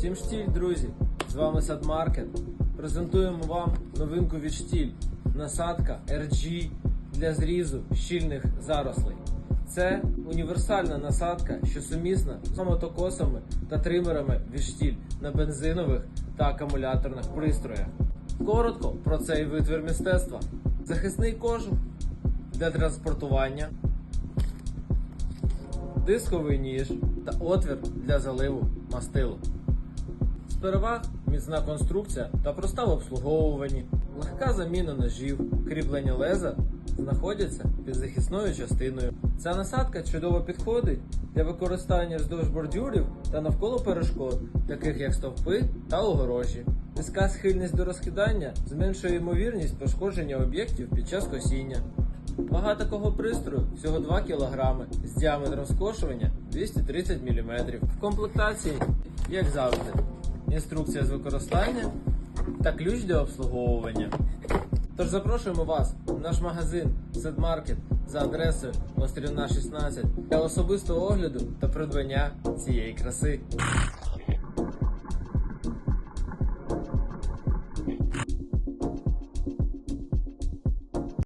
Всім штіль, друзі! З вами Садмаркет. Презентуємо вам новинку від штіль. Насадка RG для зрізу щільних зарослей. Це універсальна насадка, що сумісна з мотокосами та тримерами від штіль на бензинових та акумуляторних пристроях. Коротко про цей витвір мистецтва. Захисний кожух для транспортування, дисковий ніж та отвір для заливу мастилу. Переваг міцна конструкція та проста в обслуговуванні, легка заміна ножів, кріплення леза знаходяться під захисною частиною. Ця насадка чудово підходить для використання вздовж бордюрів та навколо перешкод, таких як стовпи та огорожі. Низька схильність до розкидання зменшує ймовірність пошкодження об'єктів під час косіння. Вага такого пристрою всього 2 кг з діаметром скошування 230 мм. В комплектації, як завжди, інструкція з використання та ключ для обслуговування. Тож запрошуємо вас в наш магазин Сетмаркет за адресою Острівна 16 для особистого огляду та придбання цієї краси.